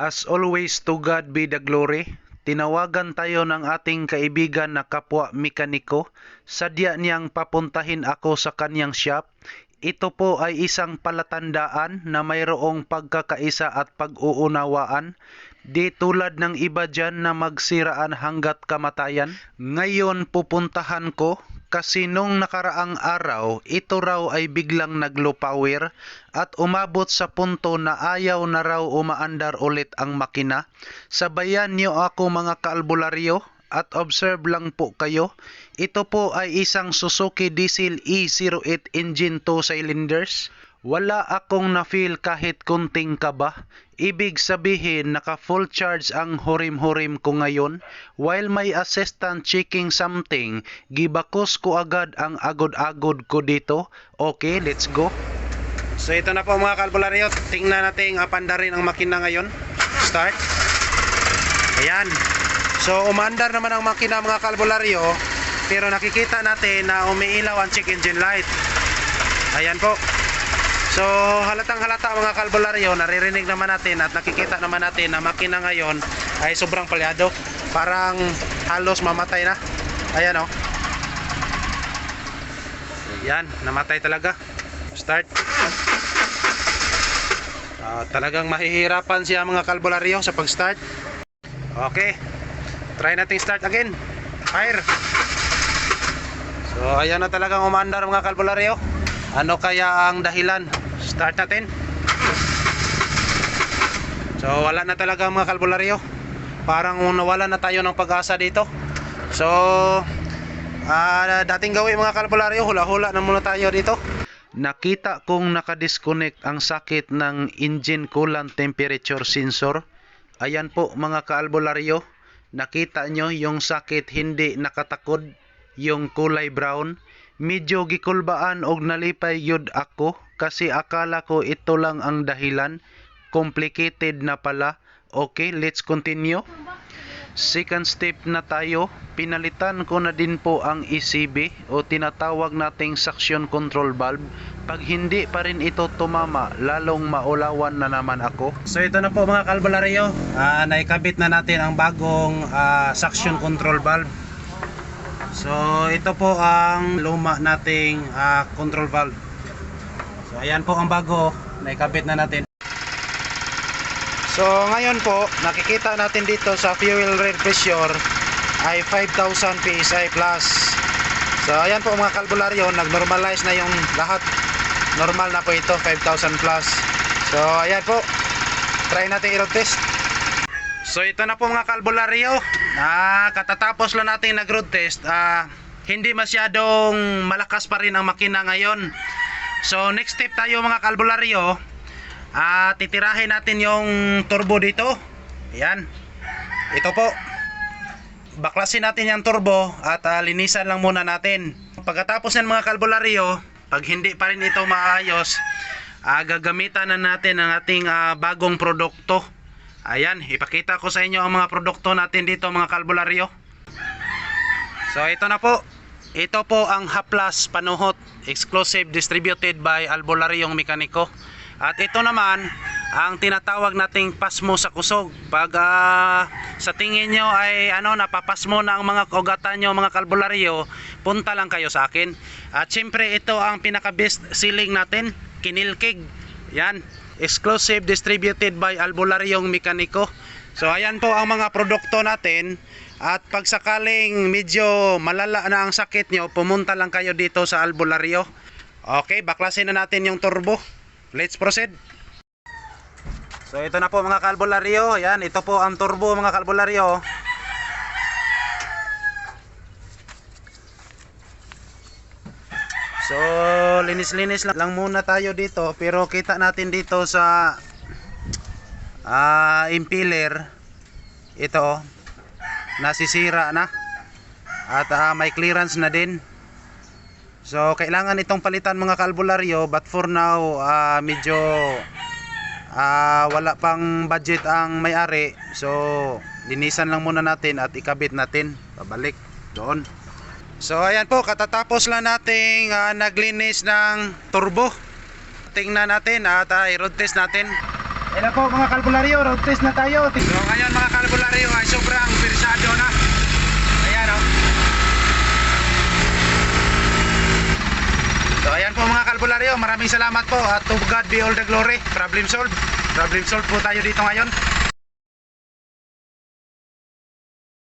As always, to God be the glory. Tinawagan tayo ng ating kaibigan na kapwa mekaniko. Sadya niyang papuntahin ako sa kanyang shop. Ito po ay isang palatandaan na mayroong pagkakaisa at pag-uunawaan. Di tulad ng iba dyan na magsiraan hanggat kamatayan. Ngayon pupuntahan ko kasi nung nakaraang araw, ito raw ay biglang naglupower at umabot sa punto na ayaw na raw umaandar ulit ang makina. Sabayan niyo ako mga kaalbularyo at observe lang po kayo. Ito po ay isang Suzuki Diesel E08 engine 2 cylinders. Wala akong na-feel kahit kunting kaba. Ibig sabihin naka full charge ang hurim-hurim ko ngayon. While may assistant checking something, gibakos ko agad ang agod-agod ko dito. Okay, let's go. So ito na po mga kalbularyo. Tingnan natin apandarin ang makina ngayon. Start. Ayan. So umandar naman ang makina mga kalbularyo. Pero nakikita natin na umiilaw ang check engine light. Ayan po. So halatang halata mga kalbularyo, naririnig naman natin at nakikita naman natin na makina ngayon ay sobrang palyado. Parang halos mamatay na. Ayan o. Yan, namatay talaga. Start. Ah, talagang mahihirapan siya mga kalbularyo sa pag-start. Okay. Try natin start again. Fire. So ayan na talagang umandar mga kalbularyo. Ano kaya ang dahilan? Start natin. So wala na talaga mga kalbularyo. Parang nawala na tayo ng pag-asa dito. So ah dating gawin mga kalbularyo, hula-hula na muna tayo dito. Nakita kong nakadisconnect ang sakit ng engine coolant temperature sensor. Ayan po mga kaalbularyo. Nakita nyo yung sakit hindi nakatakod, yung kulay brown. Medyo gikulbaan og nalipay yun ako kasi akala ko ito lang ang dahilan. Complicated na pala. Okay, let's continue. Second step na tayo. Pinalitan ko na din po ang ECB o tinatawag nating suction control valve. Pag hindi pa rin ito tumama, lalong maulawan na naman ako. So ito na po mga kalbularyo. Ah, naikabit na natin ang bagong ah, suction control valve. So ito po ang luma nating ah, control valve. So ayan po ang bago, naikabit na natin. So ngayon po, nakikita natin dito sa fuel rail pressure ay 5,000 PSI plus. So ayan po mga kalbularyo, nag-normalize na yung lahat. Normal na po ito, 5,000 plus. So ayan po, try natin i-road test. So ito na po mga kalbularyo. Ah, katatapos lang natin nag-road test. Ah, hindi masyadong malakas pa rin ang makina ngayon. So next step tayo mga kalbularyo. Ah, titirahin natin yung turbo dito. Ayan. Ito po. Baklasin natin yung turbo at ah, linisan lang muna natin. Pagkatapos ng mga kalbularyo, pag hindi pa rin ito maayos, ah, gagamitan na natin ang ating ah, bagong produkto. Ayan, ipakita ko sa inyo ang mga produkto natin dito mga kalbularyo. So ito na po. Ito po ang Haplas Panuhot exclusive distributed by Albularyong Mekaniko. At ito naman ang tinatawag nating pasmo sa kusog. Pag ah, sa tingin nyo ay ano napapasmo na ang mga kugatan nyo mga kalbularyo, punta lang kayo sa akin. At syempre ito ang pinaka best selling natin, kinilkig. Yan, exclusive distributed by Albularyong Mekaniko. So ayan po ang mga produkto natin. At pag sakaling medyo malala na ang sakit nyo, pumunta lang kayo dito sa albularyo. Okay, baklasin na natin yung turbo. Let's proceed. So ito na po mga kalbularyo. Yan, ito po ang turbo mga kalbularyo. So, linis-linis lang, lang muna tayo dito. Pero kita natin dito sa ah impeller. Ito, nasisira na. At ah, may clearance na din. So kailangan itong palitan mga kalbularyo but for now ah, medyo ah, wala pang budget ang may-ari. So linisan lang muna natin at ikabit natin. Pabalik. Doon so ayan po katatapos lang nating ah, naglinis ng turbo tingnan natin at uh, i-road test natin Ayan po mga kalbularyo, road test na tayo. So ngayon mga kalbularyo ay sobrang pirsado na. Ayan o. So ayan po mga kalbularyo, maraming salamat po at to God be all the glory. Problem solved. Problem solved po tayo dito ngayon.